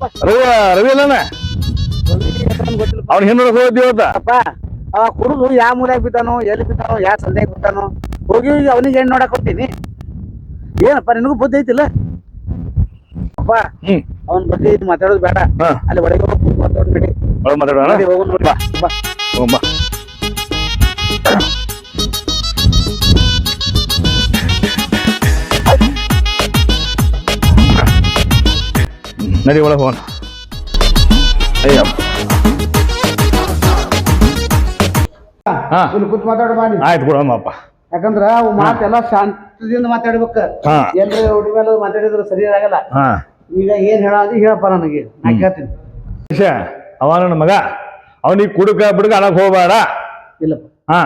ರವಿ ರವಿ ಅಲ್ಲನ? ಅವ್ನ ಹೋಗ್ತಿ ಇವತ್ತ? ಅಪ್ಪ ಅವ ಕುಡಿದು ಯಾವ ಮೂಲ್ಯಾಗ ಬಿದ್ದಾನೋ ಎಲ್ಲಿ ಬಿದ್ದಾನೋ ಯಾವ ಸಂದೇಹ ಬಿದ್ದಾನೋ ಹೋಗಿ ಅವನಿಗೆ ಹೆಣ್ಣು ನೋಡಕ್ ಹೋಗ್ತೀನಿ. ಏನಪ್ಪ ನಿನಗೂ ಬುದ್ಧಿ ಐತಿಲ್ಲ? ಅಪ್ಪ ಹ್ಮ್. ಅವನ ಬಗ್ಗೆ ಇದು ಮಾತಾಡೋದು ಬೇಡ. ಹಾ. ಅಲ್ಲಿ ಒಳಗೆ ಹೋಗಿ ಮಾತಾಡ್ಬಿಡಿ. ಒಳಗ್ ಮಾತಾಡೋಣ? ಹೋಗೋಣ ನೋಡಿ. ಬಾ. ನಡಿ ಒಳಗೆ ಹೋಗೋಣ. ಅಯ್ಯ. ಹಾ ಇಲ್ಲಿ ಕೂತ್ ಮಾತಾಡ ಮಾಡಿ ಆಯ್ತು ಕೊಡಮ್ಮಪ್ಪ ಯಾಕಂದ್ರ ಅವು ಮಾತೆಲ್ಲ ಶಾಂತದಿಂದ ಮಾತಾಡ್ಬೇಕ. ಹಾ. ಎಲ್ರಿ ಹುಡಿ ಮೇಲೆ ಮಾತಾಡಿದ್ರೆ ಸರಿ ಆಗಲ್ಲ ಹಾ. ಈಗ ಏನ್ ಹೇಳ ಅಂದ್ರೆ ಹೇಳಪ್ಪ ನನಗೆ. ನಾ ಕೇಳ್ತೀನಿ. ವಿಷಯ ಅವ ನನ್ನ ಮಗ. ಅವನಿಗೆ ಕುಡುಕ ಬಿಡುಕ ಅಳಕ್ ಹೋಗ್ಬೇಡ. ಇಲ್ಲಪ್ಪ. ಹಾ.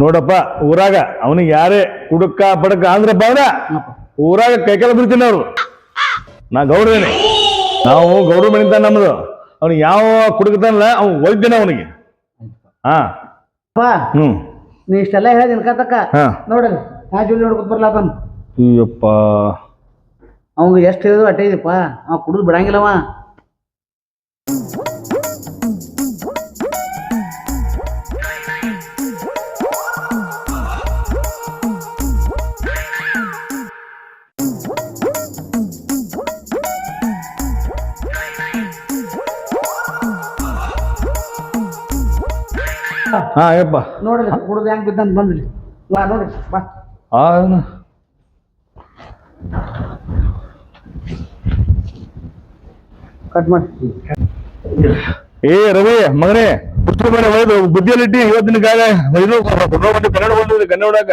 ನೋಡಪ್ಪ ಊರಾಗ ಅವನಿಗೆ ಯಾರೇ ಕುಡುಕ ಬಡಕ ಅಂದ್ರಪ್ಪ ಅವನ ಊರಾಗ ಕೈಕಾಲ ಬಿಡ್ತೀನಿ ಅವ್ರು. ನಾ ಗೌಡ್ರೇನೆ. ನಾವು ಗೌಡ್ರ ಮನಿತ ನಮ್ದು. ಅವ್ನಿಗೆ ಯಾವ ಕುಡುಕತಾನಲ್ಲ ಅವ್ನು ಒಯ್ತೇನೆ ಅವನಿಗೆ. ಹಾ ಅಪ್ಪ ಹ್ಮ್. ನೀ ಇಷ್ಟೆಲ್ಲ ಹೇಳಿದಿನ ಕತಕ್ಕ ಹಾ. ನೋಡ್ರಿ ನಾ ಜೋಲಿ ನೋಡ್ಕೊತ ಬರ್ಲಾ ಅದನ್ನ ಅಯ್ಯಪ್ಪ. ಅವಂಗ ಎಷ್ಟು ಹೇಳಿದ್ರು ಅಟ್ಟೆ ಇದಪ್ಪ. ಅವ ಕುಡಿದು ಬಿಡಂಗಿಲ್ಲವ. ಹಾ ಯಪ್ಪ ನೋಡ್ರಿ ಕುಡಿದು ಹೆಂಗ್ ಬಿದ್ದಂತ ಬಂದ್ರಿ ಬಾ ನೋಡ್ರಿ ಬಾ. ಆ ಕಟ್ ಮಾಡಿ. ಏ ರವಿ ಮಗನೇ ಪುಸ್ತಕ ಮೇಲೆ ಒಯ್ದು ಬುದ್ಧಿಯಲ್ಲಿಟ್ಟು ಇವತ್ತಿನ ಕಾಲ ಇದು ಕೊಡೋ ಬಂದು ಕನ್ನಡ ಬಂದಿದ್ರಿ ಕನ್ನಡ ಹೊಡಾಕ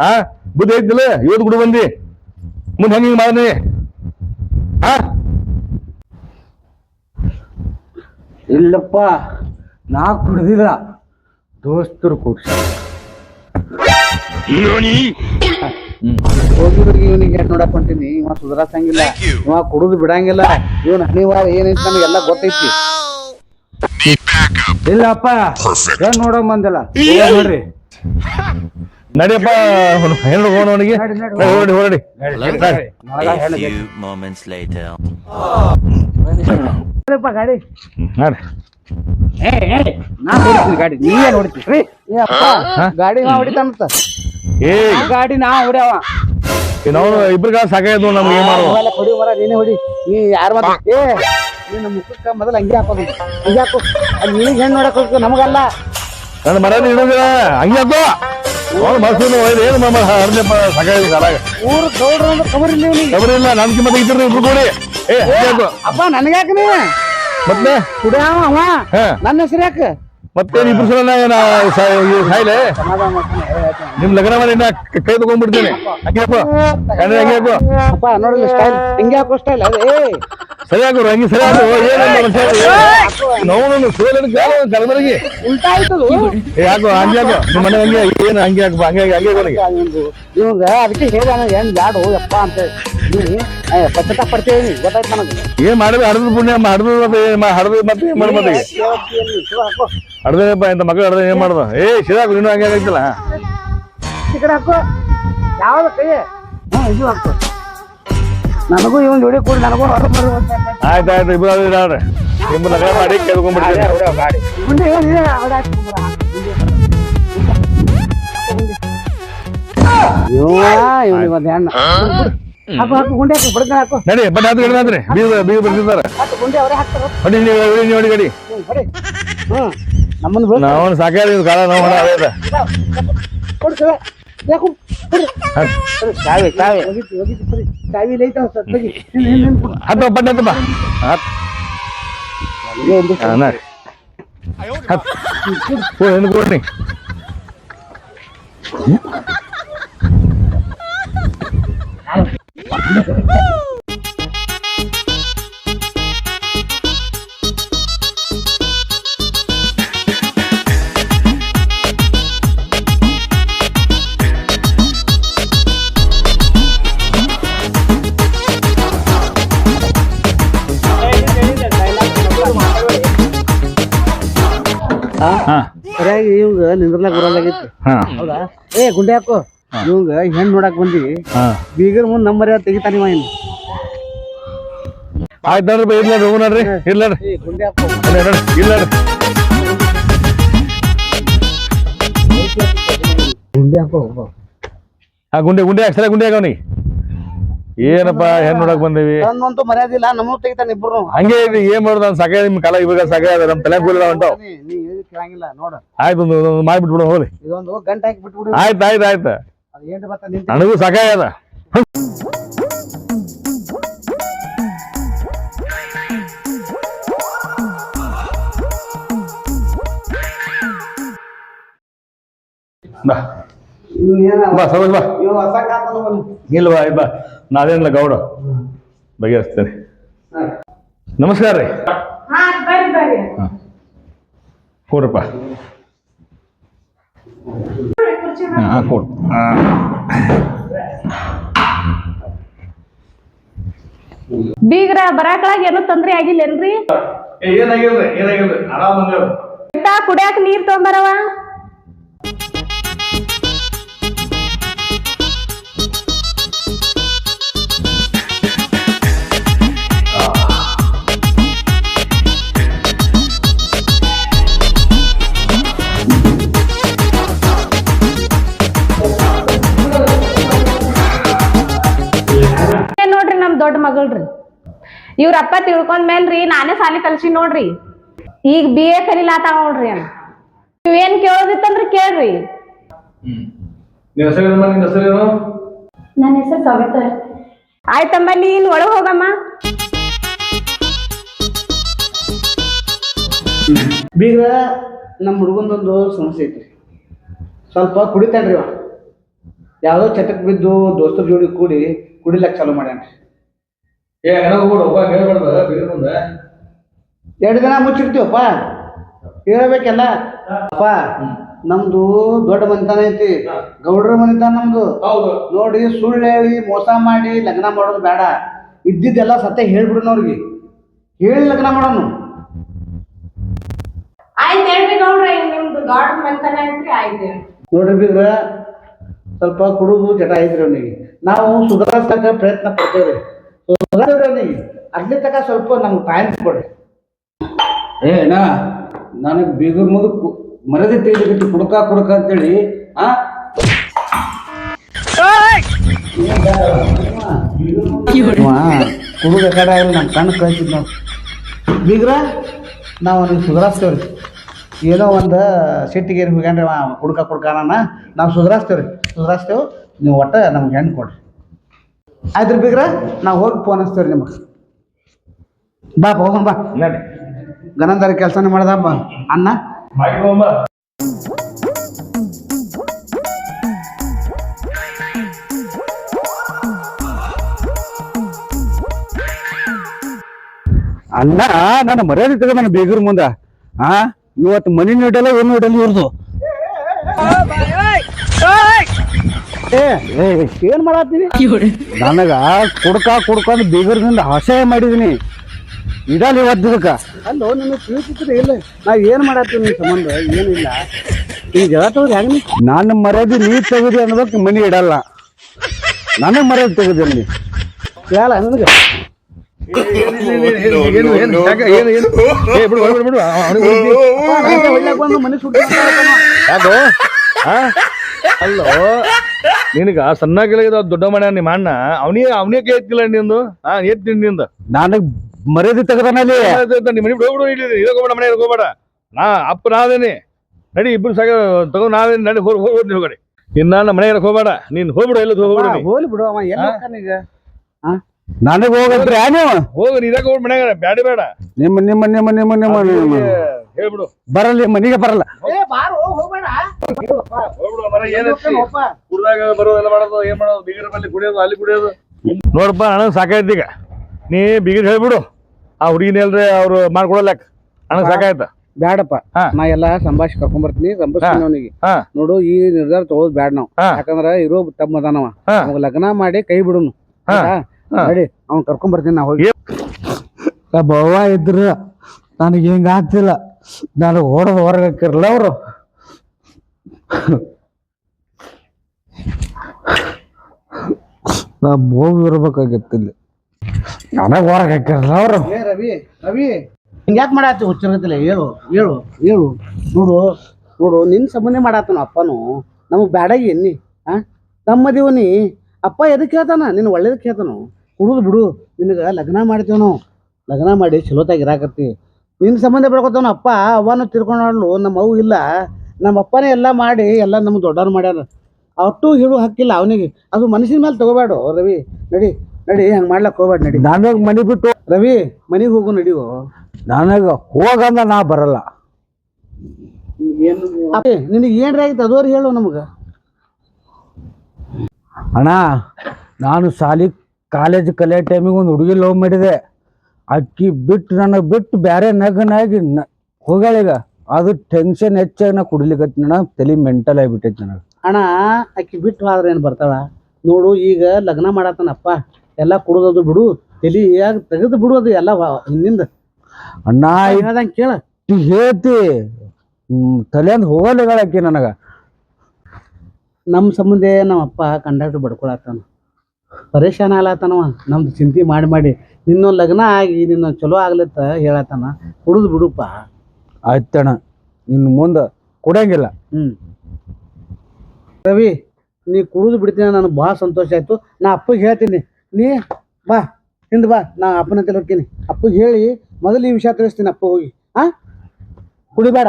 ಹಾ ಬುದ್ಧಿ ಐತಿಲ್ಲ ಇವತ್ತು ಗುಡು ಬಂದಿ. ಮುಂದೆ ಹೆಂಗೆ ಮಾಡಿ ಹಾ ಇಲ್ಲಪ್ಪ ನಾ ಕುಡ್ದಿಲ್ಲ. ದೋಸ್ತರು ಕೂಡ್ಸಿ. ಹೋಗಿದ್ರು ಇವನಿಗೆ ನೋಡಕ್ ಹೊಂಟೀನಿ. ಇವ ಸುಧಾರಸಂಗಿಲ್ಲ ಇವ ಕುಡುದು ಬಿಡಂಗಿಲ್ಲ. ಇವನ್ ಹನಿವಾರ ಏನೈತಿ ನಮಗೆಲ್ಲ ಗೊತ್ತೈತಿ. ಇಲ್ಲಪ್ಪ ಏನ್ ನೋಡಕ್ ಬಂದಿಲ್ಲ? ಹೋಗ್ ನೋಡ್ರಿ. ನಡಿಯಪ್ಪ ಹೆಣ್ಣು ಹೋಗೋಣ ಅವನಿಗೆ. ನಡಿ, ನಡಿ. ಹೊರಡಿ ಹೊರಡಿ. moments later. ಗಾಡಿ ನಡಿ. ಏ ಏ ನಾ ಹೊಡಿತೀನಿ ಗಾಡಿ ನೀವೇ ನೋಡ್ತೀರಿ. ರೀ ಏ ಅಪ್ಪ ಗಾಡಿ ನಾ ಹೊಡಿತಾನಂತ. ಏ ಗಾಡಿ ನಾ ಹೊಡ್ಯಾವ. ನಾವು ಇಬ್ರಿಗ ಸಾಕಾಯ್ತು ನಮ್ಗೆ ಏನ್ ಮಾಡುವ ಅವೆಲ್ಲ ಹೊಡಿ ಮರ ನೀನೇ ಹೊಡಿ. ನೀ ಯಾರು ಮಾತ ಏ ನೀನು ಮುಖಕ್ಕ ಮೊದಲು ಅಂಗಿ ಹಾಕೋದು. ಅಂಗಿ ಹಾಕೋ. ಅಲ್ಲಿ ನಿನಗೆ ಹೆಣ್ಣು ನೋಡಕ್ ಹೋಗ್ತು ನಮಗಲ್ಲ. ನನ್ನ ಮರ ಹಿಡಿದ್ರ ಹಂಗೆ ಅದು ಅವ್ನು ಮಸ್ತು ಏನು ಮಾಮ ಹರ್ದಪ್ಪ ಸಾಕಾಯ್ತು ಕಾಲಾಗ ಊರು ಗೌಡ್ರ ಅಂದ್ರೆ ಕಬರಿ ನೀವು. ಖಬರ್ ಇಲ್ಲ. ನನ್ ಮತ್ತೆ ಇದ್ರಿ ಇಬ್ರು ಕೂಡಿ. ಏ ಅಪ್ಪ ನನಗ್ಯಾಕ ನೀ ಮತ್ತೆ ಕುಡಿಯಾವ ಅವ. ಹಾ. ನನ್ನ ಹೆಸರು ಯಾಕ? ಮತ್ತೆ ಇಬ್ರು ಸಲ ಸಾಯ್ಲೆ. ನಿಮ್ ಲಗ್ನ ಮಾಡಿ ಕೈ ತಗೊಂಡ್ಬಿಡ್ತೇನೆ. ಹಂಗೆ ಹಾಕು. ಕಣ್ಣು ಹಂಗೆ ಹಾಕು. ಅಪ್ಪ ನೋಡಿಲ್ಲ ಸ್ಟೈಲ್ ಹಿಂಗೆ ಹಾಕೋ ಸ್ಟೈಲ್ ಅದೇ ಏ. ಸರಿ ಹಾಕು ಹಂಗೆ ಸರಿ ಹಾಕು. ನಾವು ಸೋಲನ ಕಲಮರಿಗೆ ಏ ಹಂಗೆ ಹಾಕು. ನಿಮ್ಮ ಮನೆ ಹಂಗೆ ಏನು ಹಂಗೆ ಹಾಕು ಹಂಗೆ ಹಂಗೆ ಇವಂಗ ಅದಕ್ಕೆ ಹೇಳ ಹೆಣ್ ಅಪ್ಪ ಅಂತ ಪಡ್ತೇವಿ ಗೊತ್ತಾಯ್ತು ನನಗೆ. ಏನ್ ಮಾಡಿದ್ರೆ ಹಡದು ಪುಣ್ಯ ಹಡದು ಮತ್ತೆ ಏನ್ ಹಡದ ಮತ್ತೆ ಏನ್ ಮಾಡಿ ಮತ್ತೆ ಮಕ್ಳು ಹಡ್ದೇನಪ್ಪ ಏನು ಮಾಡ್ದ? ಏ ಶಿರಾಕು ನೀನು ಹಂಗೆ ಹಾಕೋ. ಯಾವ್ದು ಕೈ? ಹಾ, ಇದು ಹಾಕು. ನನಗೂ ಇವನ್ ಜೋಡಿ ಕೊಡಿ ನನಗೂ ಹೊರ ಆಯ್ತು ಆಯ್ತು ಇಬ್ಬರು ಅದ್ರ ನಿಮ್ ಲಗ್ನ ಮಾಡಿ ಕೇಳ್ಕೊಂಡ್ಬಿಡ್ತೀನಿ. ಗಾಡಿ ಮುಂದೆ ಏನಿದೆ ಅವ್ರು ಹಾಕ್ಕೊಂಡ್ಬರ. ಇವ ಇವನಿಗೆ ಒಂದು ಹೆಣ್ಣು. ಹಾಕು ಹಾಕು ಗುಂಡೆ ಹಾಕು ಬಡಕ ಹಾಕು. ನಡಿ ಬಟ್ ಅದು ಬೀಗ ಬೀಗ ಬರ್ತಿದ್ದಾರೆ. ಹಾಕು ಗುಂಡೆ ಅವರೇ ಹಾಕ್ತಾರ. ನೀವು ನೀವು ಗಡಿ ಹ್ಮ್ ಬರೀ ನಮ್ಮನ್ನು ಬಿಡು ನಾವು ಸಾಕಾಗಿ ಕಾಲ ನಾವು ಮಾಡ ಅದೇ. ಕೊಡು ಸರ. ಯಾಕು? ಚಾವಿ ಚಾವಿ. ಹೋಗಿತ್ತು ಹೋಗಿತ್ತು ಸರಿ. ಲೈಟ್ ಹತ್ತು ಇದೇ ಸರಿಯಾಗಿ ಇವಂಗ ನಿಂದ್ರಲಾಕ ಬರಲಾಗಿತ್ತು ಹೌದಾ? ಏ ಗುಂಡೆ ಹಾಕು. ಇವಂಗ ಹೆಣ್ ನೋಡಕ್ ಬಂದಿ. ಬೀಗರ್ ಮುಂದ್ ನಮ್ಮ ಮರ್ಯಾದ ತೆಗಿತಾನೆ ಇವ ಇನ್ನು. ಆಯ್ತು ನೋಡ್ರಿ ಬಾ, ಇಲ್ಲ ನೋಡ್ರಿ ಹೋಗು ನೋಡ್ರಿ. ಇಲ್ಲ ಗುಂಡೆ ಹಾಕೋ. ಇಲ್ಲ ಗುಂಡೆ. ಆ ಗುಂಡೆ ಗುಂಡೆ ಹಾಕ್ಸಲ ಗುಂಡೆ ಹಾಕವನಿಗೆ ಏನಪ್ಪ ಹೆಣ್ಣು ನೋಡಕ್ ಬಂದೇವಿ? ನನ್ನಂತೂ ಮರ್ಯಾದಿಲ್ಲ ನಮ್ಮ ತೆಗಿತಾನೆ ಇಬ್ರು ಹಂಗೆ ಇದು ಏನ್ ಮಾಡೋದು ನಾನು ಸಗ ನಿಮ್ ಕಾಲ ಇವಾಗ ಸಗ ಅದ ನಮ್ ತಲೆ ಕೂಡ ಹೊಂಟಾವ್ ನೀ ನೀ ಹೇಳಿದ್ ಕೇಳಂಗಿಲ್ಲ ನೋಡ. ಆಯ್ತು ಒಂದು ಒಂದು ಮಾಡ್ಬಿಟ್ಬಿಡು ಹೋಗ್ಲಿ. ಇದೊಂದು ಗಂಟೆ ಹಾಕಿ ಬಿಟ್ಬಿಡು. ಆಯ್ತು ಆಯ್ತು ಆಯ್ತು. ಅದು ನಿಂತ ನನಗೂ ಸಗ ಅದ. ಬಾ. ಏನ ಬಾ ಸರೋಜ್ ಬಾ. ಇಲ್ವಾ ಇಲ್ವ. ನಾವೇನಿಲ್ಲ ಗೌಡ. ಬಗೆಹರಿಸ್ತೇನೆ. ನಮಸ್ಕಾರ ರೀ. ಹಾ ಕುರ್ಚಿ ಹಾಂ. ಕೊಡು ಬೀಗ್ರ ಬರಾಕಳಾಗ ಏನೋ ತೊಂದ್ರೆ ಆಗಿಲ್ಲೇನ್ರಿ? ಏನಾಗಿಲ್ರಿ ಏನಾಗಿಲ್ರಿ? ಆರಾಮ ಕುಡಿಯಾಕ ನೀರ್ ತೊಂಬರವ ಇವ್ರ ಅಪ್ಪ ತಿಳ್ಕೊಂಡ್ ಮೇಲ್ರಿ ನಾನೇ ಸಾಲಿ ಕಲ್ಸಿ ನೋಡ್ರಿ. ಈಗ ಬಿ ಎ ಕಲಿಲಾತಾವ ನೋಡ್ರಿ ಅಣ್ಣ ನೀವೇನ್ ಕೇಳೋದಿತ್ತಂದ್ರೆ ಕೇಳೋದಿತ್ತಂದ್ರ ಕೇಳ್ರಿ. ನಿನ್ನ ಹೆಸರು ಸವಿತಾ. ಆಯ್ತಮ್ಮ ನೀನ್ ಒಳಗ್ ಹೋಗಮ್ಮ. ಬೀಗ ನಮ್ಮ ಹುಡುಗಂದೊಂದು ಸಮಸ್ಯೆ ಐತ್ರಿ. ಸ್ವಲ್ಪ ಕುಡಿತಾನ್ರಿ ಅವ ಯಾವುದೋ ಚಟಕ್ ಬಿದ್ದು ದೋಸ್ತರ ಜೋಡಿ ಕೂಡಿ ಕುಡಿಲಕ್ ಚಾಲು ಮಾಡ್ಯಾನ್ರಿ. ಏ ಹಣ ಹೋಗ್ಬಿಡು ಒಬ್ಬ ಹೇಳ್ಬಾರ್ದ ಬೀರ್ ಮುಂದೆ. ಎರಡು ದಿನ ಮುಚ್ಚಿರ್ತೀವಪ್ಪ ಹೇಳ್ಬೇಕಲ್ಲ ಅಪ್ಪ ನಮ್ದು ದೊಡ್ಡ ಮನೆತನ ಐತಿ. ಗೌಡ್ರ ಮನೆತನ ನಮ್ದು. ಹೌದು. ನೋಡಿ ಸುಳ್ಳು ಹೇಳಿ ಮೋಸ ಮಾಡಿ ಲಗ್ನ ಮಾಡೋದು ಬೇಡ. ಇದ್ದಿದ್ದೆಲ್ಲ ಸತ್ಯ ಹೇಳ್ಬಿಡೋಣ ಅವ್ರಿಗೆ. ಹೇಳಿ ಲಗ್ನ ಮಾಡೋಣ ಆಯ್ತು ಹೇಳ್ರಿ ಗೌಡ್ರ ಈಗ ನಿಮ್ದು ದೊಡ್ಡ ಮಂತನ ಐತ್ರಿ ಆಯ್ತು ನೋಡ್ರಿ ಬೀಗ್ರ ಸ್ವಲ್ಪ ಕುಡುದು ಜಟ ಐತ್ರಿ ಅವನಿಗೆ. ನಾವು ಸುಧಾರಿಸಕ ಪ್ರಯತ್ನ ಪಡ್ತೇವೆ. ಅಲ್ಲಿ ತನಕ ಸ್ವಲ್ಪ ನಮ್ಗೆ ಟೈಮ್ ಕೊಡ್ರಿ ಏ ಅಣ್ಣ ನನಗೆ ಬೀಗರ್ ಮುದು ಮರದಿ ತೆಗೆದುಬಿಟ್ಟು ಕುಡ್ಕ ಕುಡ್ಕ ಅಂತೇಳಿ ಆ? ಕುಡುಗ ಕಡೆ ಆಗಲಿ ನಮ್ಮ ಕಣ್ಣು ಕಳ್ಸಿದ್ ನಾವು ಬೀಗ್ರ ನಾವು ಅವನಿಗೆ ಸುಧಾರಿಸ್ತೇವ್ರಿ. ಏನೋ ಒಂದು ಸಿಟ್ಟಿಗೆ ಹೋಗ್ಯಾನ್ರಿ ಅವ ಕುಡ್ಕ ಕುಡ್ಕಾನ ನಾವು ಸುಧಾರಿಸ್ತೇವ್ರಿ. ಸುಧಾರಿಸ್ತೇವೆ ನೀವು ಒಟ್ಟು ನಮ್ಗೆ ಹೆಣ್ಣು ಕೊಡ್ರಿ. ಆಯ್ತು ಬೀಗ್ರ ನಾವು ಹೋಗಿ ಫೋನ್ ಹಚ್ತೇವ್ರಿ ನಿಮಗೆ. ಬಾ ಹೋಗೋಣ ಬಾ. ನಡಿ ಗನಂದಾರಿ ಕೆಲಸನೇ ಅನ್ನ ಬಾ. ಅಣ್ಣ. ನನ್ನ ಮರ್ಯಾದೆ ತೆಗೆದ ನನ್ನ ಬೇಗರ್ ಮುಂದ. ಆ ಇವತ್ತು ಮನಿ ನೀಡಲ್ಲ ಏನು ನೀಡಲ್ಲ ಇವ್ರದು. ಏನು ಮಾಡತ್ತೀನಿ? ನನಗ ಕುಡ್ಕ ಕುಡ್ಕೊಂಡು ಬೀಗರ್ದಿಂದ ಹಸೆ ಮಾಡಿದೀನಿ. ಇದಲ್ಲಿ ಇವತ್ತು ಇದಕ್ಕ. ಅಲ್ಲೋ ನಿಮಗೆ ತಿಳಿಸಿದ್ರೆ ಇಲ್ಲ. ನಾ ಏನ್ ಮಾಡತ್ತೀನಿ ಸಂಬಂಧ? ಏನಿಲ್ಲ. ಈಗ ಜಗಳ ಹೆಂಗ ನನ್ನ ಮರ್ಯಾದೆ ನೀ ತೆಗದಿ ಅನ್ನೋದಕ್ಕೆ ಮನಿ ಇಡಲ್ಲ. ನನಗ್ ಮರ್ಯಾದೆ ತೆಗದಿಲ್ಲ ನೀ ಹೇಳ ನನಗೆ. ಏನು ಏನು ಯಾಕೆ ಏನು ಏನು? ಏ ಬಿಡು ಬಿಡು ಬಿಡು ಮನೆ ಸುಟ್ಟು? ಅಲ್ಲೋ ನಿನಗ ಸಣ್ಣ ಕೆಳಗಿದ ದೊಡ್ಡ ಮನೆ ನಿಮ್ಮ ಅಣ್ಣ ಅವನಿಗೆ ಅವನೇ ಕೇಳ್ತಿಲ್ಲ ನಿಂದು ಹಾ ಎತ್ತಿ ನಿಂದ. ನನಗ್ ಮರ್ಯಾದೆ ತೆಗದನಲ್ಲಿ ನಿಮ್ಮ ಮನೆ ಹೋಗ್ಬಿಡು ಇಲ್ಲಿ ಇದಕ್ಕೋಬೇಡ ಮನೆ ಹೋಗ್ಬೇಡ ನಾ ಅಪ್ಪ ನಾವೇನಿ ನಡಿ ಇಬ್ರು ಸಾಗ ತಗೋ ನಾವೇ ನಡಿ ಹೋಗಿ ಹೋಗ್ಬೋದು ನೀವು ಕಡೆ ಇನ್ನ ನಮ್ಮ ಮನೆಗೆ ಹೋಗ್ಬೇಡ ನೀನ್ ಹೋಗ್ಬಿಡು ಎಲ್ಲ ಹೋಗ್ಬಿಡು ಹೋಗ್ಲಿ ಬಿಡು ಅವ ಎಲ್ಲ ನನಗ್ ಹೋಗತ್ರಿ ನೀವು? ಹೋಗ ಇದಾಗ ಹೋಗಿ ಹೋಗ್ಬಿಡು ಬ್ಯಾಡ ಬೇಡ ನಿಮ್ಮ ನಿಮ್ಮ ನಿಮ್ಮ ನಿಮ್ಮ ನಿಮ್ಮ ನಿಮ್ಮ. ಹೇಳ್ಬಿಡು. ಬರಲ್ಲ ಮನೆಗೆ ಬರಲ್ಲ. ಬೀಗರ ನೋಡಪ್ಪ ನನಗೆ ಸಾಕಾಯ್ತು ಈಗ. ನೀ ಹೇಳಿ ಹೇಳ್ಬಿಡು. ಆ ಹುಡುಗಿನ ಎಲ್ರಿ ಅವ್ರು ಮಾಡ್ಕೊಡಲ್ಯಾಕ. ನನಗೆ ಸಾಕಾಯ್ತ. ಬ್ಯಾಡಪ್ಪ. ಹಾ. ನಾ ಎಲ್ಲ ಸಂಭಾಷಿ ಕರ್ಕೊಂಡ್ ಬರ್ತೀನಿ ಸಂಭಾಷಣೆ ಅವನಿಗೆ ಹಾ. ನೋಡು ಈ ನಿರ್ಧಾರ ತಗೋದ್ ಬ್ಯಾಡ ನಾವು. ಯಾಕಂದ್ರ ಇರೋ ತಮ್ಮ ಅದಾನವ. ಹಾ. ಲಗ್ನ ಮಾಡಿ ಕೈ ಬಿಡುನು. ಹಾ. ಹಾ. ನಡಿ ಅವ್ನ್ ಕರ್ಕೊಂಡ್ ಬರ್ತೀನಿ ನಾ ಹೋಗಿ. ಬವ್ವ ಇದ್ರ ನನಗೆ ಹಿಂಗ ಆಗ್ತಿಲ್ಲ. ನಾನು ಓಡದ ಹೊರಗೆ ಹಾಕಿರಲ್ಲ ಅವರು. ನಾ ಇರ್ಬೇಕಾಗಿತ್ತು ಇಲ್ಲಿ. ನನಗೆ ಹೊರಗೆ ಹಾಕಿರಲ್ಲ ಅವರು. ಏ ರವಿ ರವಿ. ಹಿಂಗ್ಯಾಕೆ ಮಾಡಾತಿ ಹುಚ್ಚಿರತ್ತಿಲ್ಲ ಹೇಳು ಹೇಳು ಹೇಳು. ನೋಡು ನೋಡು ನಿನ್ನ ಸಂಬಂಧ ಮಾಡಾತನ ಅಪ್ಪನು. ನಮಗೆ ಬ್ಯಾಡಾಗಿ ಎನ್ನಿ ಆ? ನಮ್ಮದಿವ ನೀ ಅಪ್ಪ ಎದಕ್ಕೆ ಹೇಳ್ತಾನ? ನಿನ್ನ ಒಳ್ಳೇದಕ್ಕೆ ಹೇಳ್ತಾನು. ಕುಡುದು ಬಿಡು ನಿನಗೆ ಲಗ್ನ ಮಾಡ್ತೇವೆ ನಾವು. ಲಗ್ನ ಮಾಡಿ ಚಲೋತಾಗಿ ಇರಾಕತ್ತಿ. ನಿನ್ನ ಸಂಬಂಧ ಬೆಳ್ಕೊತಾನ ಅಪ್ಪ ಅವನು ತಿರ್ಕೊಂಡ್ಲು ನಮ್ಮ ಅವು ಇಲ್ಲ. ನಮ್ಮ ಅಪ್ಪನೇ ಎಲ್ಲ ಮಾಡಿ ಎಲ್ಲ ನಮ್ಗೆ ದೊಡ್ಡವ್ರು ಮಾಡ್ಯಾರ. ಅಷ್ಟು ಹೇಳು ಹಕ್ಕಿಲ್ಲ ಅವನಿಗೆ. ಅದು ಮನಸ್ಸಿನ ಮೇಲೆ ತಗೋಬೇಡು ರವಿ. ನಡಿ ನಡಿ ಹಂಗೆ ಮಾಡ್ಲಕ್ಕೆ ಹೋಗ್ಬೇಡ ನಡಿ. ನಾನಾಗ ಮನೆ ಬಿಟ್ಟು ರವಿ ಮನೆಗೆ ಹೋಗು ನಡಿವು ನಾನಾಗ ಹೋಗಂದ ನಾ ಬರಲ್ಲ. ನಿನಗೆ ಏನ್ರ ಆಗಿತ್ತು? ಅದೋರು ಹೇಳು ನಮಗ. ಅಣ್ಣ ನಾನು ಸಾಲಿ ಕಾಲೇಜ್ ಕಲಿಯೋ ಟೈಮಿಗೆ ಒಂದು ಹುಡುಗಿ ಲವ್ ಮಾಡಿದೆ. ಅಕ್ಕಿ ಬಿಟ್ಟು ನನಗೆ ಬಿಟ್ಟು ಬೇರೆ ನಗನಾಗಿ ನ ಹೋಗ್ಯಾಳೀಗ ಅದು ಟೆನ್ಷನ್ ಹೆಚ್ಚಾಗಿ ನಾ ಕುಡಿಲಿಕತ್ತಿ ಅಣ್ಣ ತಲೆ ಮೆಂಟಲ್ ಆಗಿಬಿಟ್ಟೈತಿ ನನಗೆ. ಅಣ್ಣ ಅಕ್ಕಿ ಬಿಟ್ಟು ಆದ್ರೆ ಏನು ಬರ್ತಾಳ? ನೋಡು ಈಗ ಲಗ್ನ ಮಾಡತ್ತನಪ್ಪ ಎಲ್ಲ ಕುಡಿದೋದು ಬಿಡು ತಲೆ ಯಾಕೆ ತೆಗೆದು ಬಿಡು ಅದು ಎಲ್ಲ ವ- ಹಿಂದಿಂದ. ಅಣ್ಣ ಹೇಳ್ದಂಗೆ ಕೇಳ. ಇಟ್ಟು ಹೇಳ್ತಿ. ತಲೆ ಅಂದ್ ಆಕಿ ನನಗೆ. ನಮ್ಮ ಸಂಬಂಧ ನಮ್ಮ ಅಪ್ಪ ಕಂಡಕ್ಟರ್ ಬಡ್ಕೊಳತ್ತಾನ ಪರೇಶಾನ ಆಗ್ಲತ್ತಾನವ ನಮ್ದು ಚಿಂತೆ ಮಾಡಿ ಮಾಡಿ. ನಿನ್ನ ಲಗ್ನ ಆಗಿ ನಿನ್ನ ಚಲೋ ಆಗ್ಲತ್ತ ಹೇಳತ್ತಾನ. ಕುಡಿದು ಬಿಡುಪ್ಪ. ಆಯ್ತಣ ಇನ್ನು ಮುಂದೆ ಕೊಡಂಗಿಲ್ಲ ಹ್ಞೂ ರವಿ ನೀ ಕುಡಿದು ಬಿಡ್ತೀನಿ ನನಗೆ ಭಾಳ ಸಂತೋಷ ಆಯಿತು. ನಾ ಅಪ್ಪಗೆ ಹೇಳ್ತೀನಿ. ನೀ ಬಾ ಹಿಂದೆ ಬಾ. ನಾ ಅಪ್ಪನ ಹತ್ರ ಹೋಗ್ತೀನಿ. ಅಪ್ಪಗೆ ಹೇಳಿ ಮೊದಲು ಈ ವಿಷಯ ತಿಳಿಸ್ತೀನಿ ಅಪ್ಪ ಹೋಗಿ. ಹಾಂ ಕುಡಿಬೇಡ.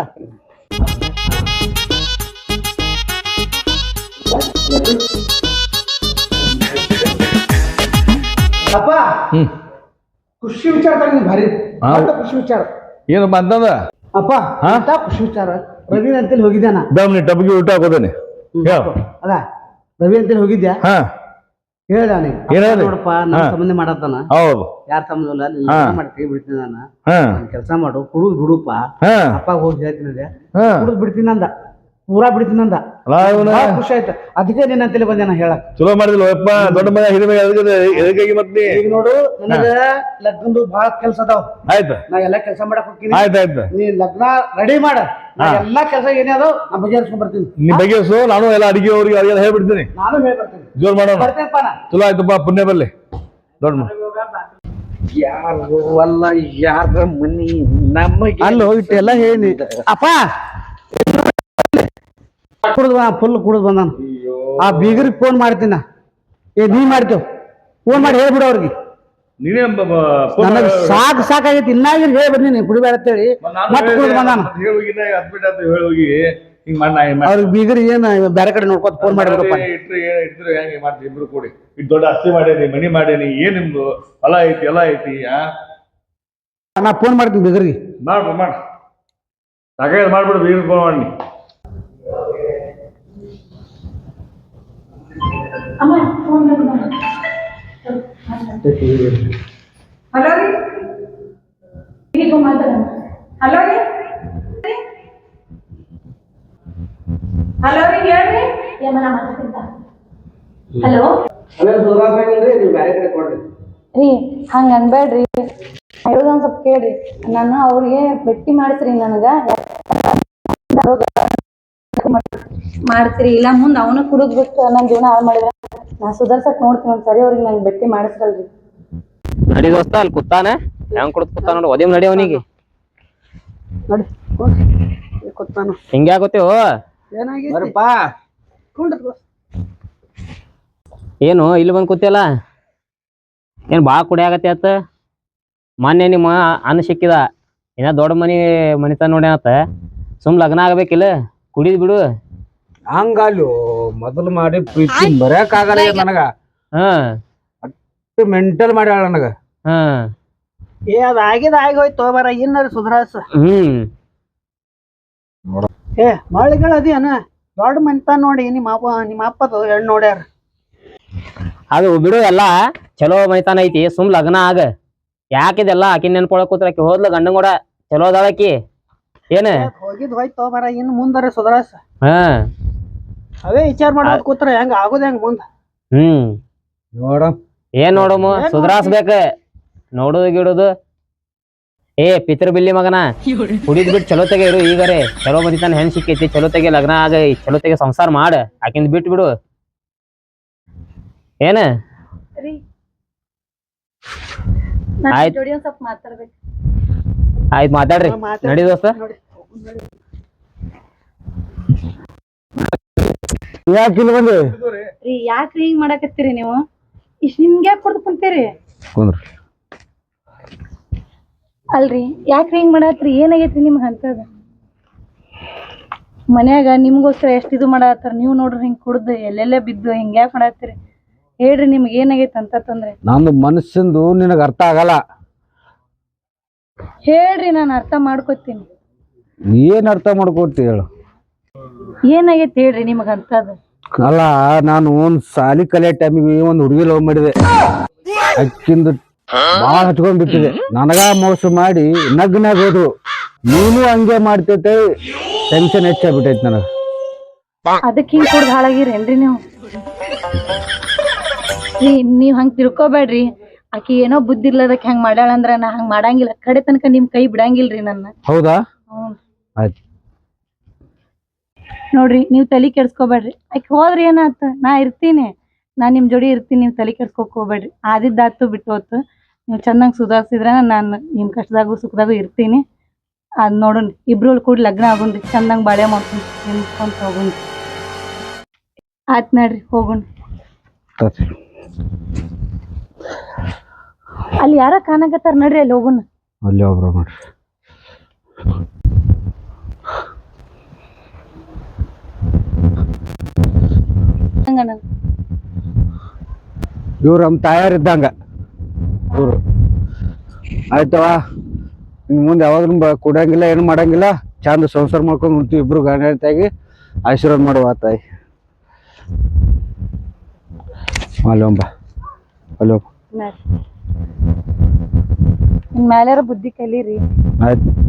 ಖುಷಿ ವಿಚಾರ ತಂಗಿ ಭಾರಿ. ಹಾ. ದೊಡ್ಡ ಖುಷಿ ವಿಚಾರ. ಏನು ಬಂತಂದ ಅಪ್ಪ ಹಾ? ಎಂತ ಖುಷಿ ವಿಚಾರ. ರವಿ ಅಂತೇಳಿ ಹೋಗಿದ್ದೆ ನಾ ಟಬ್ಗೆ ಊಟ ಹಾಕೋದೇನೆ. ಹೇಳ. ಅಲ್ಲ ರವಿ ಅಂತೇಳಿ ಹೋಗಿದ್ಯಾ? ಹಾ. ಹೇಳ್ದ ಏನ್ ಹೇಳ್ದೆ? ನೋಡಪ್ಪ ನಮ್ಮ ಹಾ. ಸಂಬಂಧ ಮಾಡತ್ತಾನ. ಹೌದು. ಯಾರ ಸಂಬಂಧ ಇಲ್ಲ ನೀನ್ ಹಾ. ಮಾಡಿ ಕೈ ಬಿಡ್ತೀನಿ ನಾನು. ಹಾ. ಕೆಲಸ ಮಾಡು ಕುಡುದ್ ಬಿಡುಪ್ಪ. ಹಾ. ಅಪ್ಪ ಹೋಗಿ ಹೇಳ್ತೀನಿ ಹಾ. ಕುಡಿದು ಬಿಡ್ತೀನಿ ಅಂದ. ಪೂರಾ ಬಿಡ್ತೀನಿ ಅಂದ ಅಲ್ಲ ಇವ್ನ ಭಾಳ ಖುಷಿ ಆಯ್ತು. ಅದಕ್ಕೆ ನಿನ್ನ ಅಂತೇಳಿ ಬಂದೆ ನಾ ಹೇಳಕ್. ಚಲೋ ಮಾಡಿದಿಲ್ಲ ಯಪ್ಪ ದೊಡ್ಡ ಮಗ ಹಿರಿಯ ಮಗ ಎದಕ್ಕೆ ಎದಕ್ಕಾಗಿ ಮತ್ತೆ ಈಗ ನೋಡು ನನಗ ಲಗ್ನದು ಭಾಳ ಕೆಲಸ ಅದಾವ. ಆಯ್ತು. ನಾ ಎಲ್ಲಾ ಕೆಲಸ ಮಾಡಕ್ ಹೋಗ್ತೀನಿ. ಆಯ್ತು ಆಯ್ತು. ನೀ ಲಗ್ನ ರೆಡಿ ಮಾಡ. ನಾ ಎಲ್ಲಾ ಕೆಲಸ ಏನೇ ಅದಾವ ನಾ ಬಗೆಹರಿಸ್ಕೊಂಡ್ ಬರ್ತೀನಿ. ನೀ ಬಗೆಹರಿಸು ನಾನು ಎಲ್ಲ ಅಡಿಗೆ ಅವ್ರಿಗೆ ಅಡಿಗೆ ಹೇಳ್ಬಿಡ್ತೀನಿ. ನಾನು ಹೇಳ್ಬರ್ತೀನಿ ಜೋರ್ ಮಾಡೋಣ. ಬರ್ತೇನಪ್ಪ ನಾ. ಚಲೋ ಆಯ್ತಪ್ಪ ಪುಣ್ಯ ಬರ್ಲಿ. ದೊಡ್ಡ ಮಗ. ಯಾರು ಅಲ್ಲ ಯಾರ ಮನಿ ನಮಗೆ ಅಲ್ಲಿ ಹೋಗಿಟ್ಟೆಲ್ಲ ಹೇಳಿ. ಅಪ್ಪ! ಕುಡಿದು ಫುಲ್ ಕುಡಿದು ಬಂದಾನ ಆ ಬೀಗರಿಗೆ ಫೋನ್ ಮಾಡ್ತೀನಿ ನಾ. ಏ ನೀ ಮಾಡ್ತೇವ್ ಫೋನ್ ಮಾಡಿ ಹೇಳ್ಬಿಡು ಅವ್ರಿಗೆ. ನೀನೇ ನನಗೆ ಸಾಕು ಸಾಕಾಗೈತಿ. ಇನ್ನಾಗಿ ಹೇಳ್ಬಿಡ್ನಿ ನೀನು ಕುಡಿಬೇಡ ಅಂತೇಳಿ ಮತ್ತೆ ಕುಡಿದು ಬಂದಾನ ಹೇಳೋಗಿನ ಅದ್ಬಿಟ್ಟು ಅಂತ ಹೇಳೋಗಿ ಹಿಂಗ್ ಮಾಡಿ ನಾ ಹಿಂಗ್ ಮಾಡಿ. ಅವ್ರಿಗೆ ಬೀಗರ್ ಏನ್ ಬೇರೆ ಕಡೆ ನೋಡ್ಕೊತ ಫೋನ್ ಮಾಡಿಬಿಡಪ್ಪ. ಇಟ್ರಿ ಏನ್ ಹೆಂಗೆ ಮಾಡ್ತಿ? ಇಬ್ರು ಕೂಡಿ. ಇದು ದೊಡ್ಡ ಆಸ್ತಿ ಮಾಡೇನಿ ಮನಿ ಮಾಡೇನಿ ಏನ್ ನಿಮ್ದು? ಹೊಲ ಐತಿ ಎಲ್ಲ ಐತಿ ಆ? ನಾ ಫೋನ್ ಮಾಡ್ತೀನಿ ಬೀಗರಿಗೆ. ಮಾಡು ಮಾಡ್. ಸಾಕಾಗ ಮಾಡ್ಬಿಡು ಬೀಗರ್ ಫೋನ್ ಮಾಡಿ ಹಲೋ ರೀ? ಈಗ ಮಾತಾಡೋಣ ಹಲೋ ರೀ? ಹಲೋ ರೀ ಹೇಳ್ರಿ. ಯಮನ ಮಾತಾಡ್ತಿದ್ದ. ಹಲೋ ರೀ ಹಂಗ ಅನ್ಬೇಡ್ರಿ. ಹೇಳೋದ್ ಒಂದ್ ಸ್ವಲ್ಪ ಕೇಳ್ರಿ. ನಾನು ಅವ್ರಿಗೆ ಭೇಟಿ ಮಾಡಿಸ್ರಿ ನನಗ. ಮಾಡ್ತೀರಿ? ಇಲ್ಲ ಮುಂದೆ ಅವನು ಕುಡಿದ್ ಬಿಟ್ಟು ನನ್ನ ಜೀವನ ಹಾಳು ಮಾಡಿದ್ರೆ ನಾ ಸುಧಾರ್ಸಕ್ ನೋಡ್ತೀನಿ ಒಂದ್ಸರಿ ಅವ್ರಿಗೆ ನಂಗೆ ಬೆಟ್ಟಿ ಮಾಡಿಸ್ರಲ್ರಿ ನಡಿ ದೋಸ್ತ ಅಲ್ಲಿ ಕೂತಾನ. ಹೆಂಗ್ ಕುಡ್ದು ಕೂತಾನ ನೋಡು ಒದಿಮ್ ನಡಿ ಅವನಿಗೆ. ನೋಡಿ ಕೊತ್ತಾನು ಹಿಂಗ್ಯಾಗೋತೇವು ಏನಾಗೈತಿ? ಬರ್ರಪ್ಪ. ಕುಂಡ್ರು. ಏನು ಇಲ್ಲಿ ಬಂದ್ ಕೂತಿಯಲ್ಲ? ಏನ್ ಭಾಳ ಕುಡಿಯಾಗತ್ತೆ ಆತ? ಮೊನ್ನೆ ನಿಮ್ಮ ಅನ್ನ ಸಿಕ್ಕಿದ. ಏನ ದೊಡ್ಡ ಮನಿ ಮನಿತ ನೋಡ್ಯಾನತ್ತ ಸುಮ್ ಲಗ್ನ ಆಗ್ಬೇಕಿಲ್ಲ? ಕುಡಿದ್ ಬಿಡು. ಹಂಗಲ್ಲೋ ಮೊದಲು ಮಾಡಿ ಪ್ರೀತಿ ಬರಕ್ ಆಗಲ್ಲ ಈಗ ನನಗ. ಹಾ. ಮೆಂಟಲ್ ಮಾಡ್ಯಾಳ ನನಗ. ಹಾ. ಏ ಅದು ಆಗಿದ ಆಗಿ ಹೋಯ್ತು ಬರ ಇನ್ನರ ಸುಧಾರಸ. ಹ್ಮ್. ಏ ಮಳಿಗಳ ಅದೇನ? ದೊಡ್ಡ ಮಂತ ನೋಡಿ ನಿಮ್ಮ ಅಪ್ಪ ನಿಮ್ಮ ಅಪ್ಪದು ಹೆಣ್ಣು ನೋಡ್ಯಾರ. ಅದು ಬಿಡು ಎಲ್ಲ ಚಲೋ ಮೈತಾನ ಐತಿ ಸುಮ್ ಲಗ್ನ ಆಗ. ಯಾಕಿದೆಲ್ಲ ಆಕಿ ನೆನ್ಪೊಳಕ್ ಕೂತ್ರ ಆಕಿ? ಹೋದ್ಲ ಗಂಡನ್ ಕೂಡ ಚಲೋ ಅದಾಳ ಆಕಿ. ಏನ? ಹೋಗಿದ್ ಹೋಯ್ತು ಬರ ಇನ್ನು ಮುಂದರ ಸುಧಾರಸ. ಹಾ. ಅವೇ ವಿಚಾರ ಮಾಡೋದ್ ಕೂತ್ರ ಹೆಂಗ ಆಗುದ ಹೆಂಗ್ ಮುಂದ? ಹ್ಮ್. ನೋಡ ಏನ್ ನೋಡಮ್ಮ ಏನ್ ಸುಧಾರಿಸ್ಬೇಕ ನೋಡುದು ಗಿಡುದು. ಏ ಪಿತೃ ಬಿಲ್ಲಿ ಮಗನ. ಕುಡಿದ್ ಬಿಟ್ಟು ಚಲೋ ತೆಗೆ ಇರು ಈಗರೆ ಚಲೋ ಮನಿತನ ಹೆಣ್ ಸಿಕ್ಕೈತಿ ಚಲೋ ತೆಗೆ ಲಗ್ನ ಆಗ ಚಲೋ ತೆಗೆ ಸಂಸಾರ ಮಾಡ. ಆಕಿಂದ ಬಿಟ್ಟು ಬಿಡು. ಏನ? ಆಯ್ತು. ಸ್ವಲ್ಪ ಮಾತಾಡ್ಬೇಕು. ಆಯ್ತು ಮಾತಾಡ್ರಿ. ನಡಿ ದೋಸ್ತ. ಬಂದಿ? ರೀ ಯಾಕ್ರಿ ಹಿಂಗ್ ಮಾಡಾಕತ್ತೀರಿ ನೀವು? ಇಷ್ಟ ನಿಮ್ಗೆ ಯಾಕೆ ಕೊಡ್ದು ಕುಂತೀರಿ? ಕುಂದ್ರಿ. ಅಲ್ರಿ ಯಾಕ್ರಿ ಹಿಂಗ್ ಮಾಡತ್ರಿ ಏನಾಗೈತ್ರಿ ನಿಮ್ಗೆ ಅಂತದ ಮನ್ಯಾಗ ನಿಮ್ಗೋಸ್ಕರ ಎಷ್ಟು ಇದು ಮಾಡತ್ತಾರ? ನೀವು ನೋಡ್ರಿ ಹಿಂಗ್ ಕುಡ್ದು ಎಲ್ಲೆಲ್ಲೇ ಬಿದ್ದು ಹಿಂಗ್ಯಾಕ್ ಮಾಡತ್ತೀರಿ? ಹೇಳ್ರಿ ನಿಮ್ಗೆ ಏನಾಗೈತೆ ಅಂತ ತೊಂದ್ರೆ. ನಂದು ಮನಸ್ಸಿಂದು ನಿನಗ ಅರ್ಥ ಆಗಲ್ಲ. ಹೇಳ್ರಿ ನಾನು ಅರ್ಥ ಮಾಡ್ಕೊತೀನಿ. ಏನ್ ಅರ್ಥ ಮಾಡ್ಕೊತಿ ಹೇಳು. ಏನಾಗೈತಿ ಹೇಳ್ರಿ ನಿಮಗೆ ಅಂತದ ಅಲ್ಲ ನಾನು ಒಂದ್ ಸಾಲಿ ಕಲಿಯೋ ಟೈಮಿಗೆ ಒಂದ್ ಹುಡುಗಿ ಲವ್ ಮಾಡಿದೆ. ಅಕ್ಕಿಂದು ಬಾಳ ಹಚ್ಕೊಂಡ್ ಬಿಟ್ಟಿದೆ. ನನಗ ಮೋಸ ಮಾಡಿ ನಗ್ನಾಗ ಹೋದ್ರು. ನೀನು ಹಂಗೆ ಮಾಡ್ತೈತೆ ಟೆನ್ಷನ್ ಹೆಚ್ಚಾಗ್ಬಿಟ್ಟೈತಿ ನನಗ. ಅದಕ್ಕೆ ಹಿಂಗ್ ಕುಡ್ದು ಹಾಳಾಗಿರೇನ್ರಿ ನೀವು? ನೀವ್ ಹಂಗ್ ತಿಳ್ಕೊಬೇಡ್ರಿ. ಆಕಿ ಏನೋ ಬುದ್ಧಿ ಇಲ್ಲದಕ್ ಹೆಂಗ್ ಮಾಡ್ಯಾಳ ಅಂದ್ರ ನಾ ಹಂಗ್ ಮಾಡಂಗಿಲ್ಲ. ಕಡೆ ತನಕ ನಿಮ್ ಕೈ ಬಿಡಂಗಿಲ್ರಿ ನನ್ನ. ಹೌದಾ? ಹ್ಞೂ ಆಯ್ತು. ನೋಡ್ರಿ ನೀವ್ ತಲಿ ಕೆಡ್ಸ್ಕೊಬೇಡ್ರಿ. ಆಕಿ ಹೋದ್ರಿ ಏನಾತ? ನಾ ಇರ್ತೀನಿ. ನಾ ನಿಮ್ ಜೋಡಿ ಇರ್ತೀನಿ ನೀವ್ ತಲಿ ಕೆಡ್ಸ್ಕೊಕ್ ಹೋಗ್ಬೇಡ್ರಿ. ಆದಿದ್ದಾತು ಬಿಟ್ಟು ಹೋತು. ನೀವು ಚೆನ್ನಾಗಿ ಸುಧಾರಿಸಿದ್ರ ನಾನು ನಿಮ್ ಕಷ್ಟದಾಗು ಸುಖದಾಗು ಇರ್ತೀನಿ. ಅದ್ ನೋಡೋಣ ಇಬ್ರು ಕೂಡಿ ಲಗ್ನ ಆಗೋಣ್ರಿ. ಚಂದಂಗ್ ಬಾಳೆ ಮಾಡ್ಕೊಂಡು ನಿಂತ್ಕೊಂತ ಹೋಗೋಣ್ರಿ. ಆತ್ ನಡ್ರಿ ಹೋಗೋಣ. ಅಲ್ಲಿ ಯಾರ ಕಾಣಕತ್ತಾರ ನಡ್ರಿ ಅಲ್ಲಿ ಹೋಗೋಣ ಅಲ್ಲಿ ಒಬ್ರು ನೋಡ್ರಿ. ಹಂಗಣ್ಣ. ಇವ್ರು ನಮ್ಮ ತಾಯಾರಿದ್ದಂಗ. ಇವ್ರು. ಆಯ್ತವ ಇನ್ ಮುಂದೆ ಯಾವಾಗ್ಲೂ ಬ ಕುಡಂಗಿಲ್ಲ ಏನು ಮಾಡಂಗಿಲ್ಲ ಚಂದ ಸಂಸಾರ ಮಾಡ್ಕೊಂಡು ಉಂಟು ಇಬ್ರು ಗಂಡ ಹೆಂಡ್ತಿಯಾಗಿ ಆಶೀರ್ವಾದ ಮಾಡುವ ತಾಯಿ. ಅಲ್ಲೊಂಬ ಅಲ್ಲೊಂಬ. ಅಲ್ಲಿ ನಡ್ರಿ. ಇನ್ ಮ್ಯಾಲ ಬುದ್ಧಿ ಕಲೀರಿ. ಆಯ್ತು.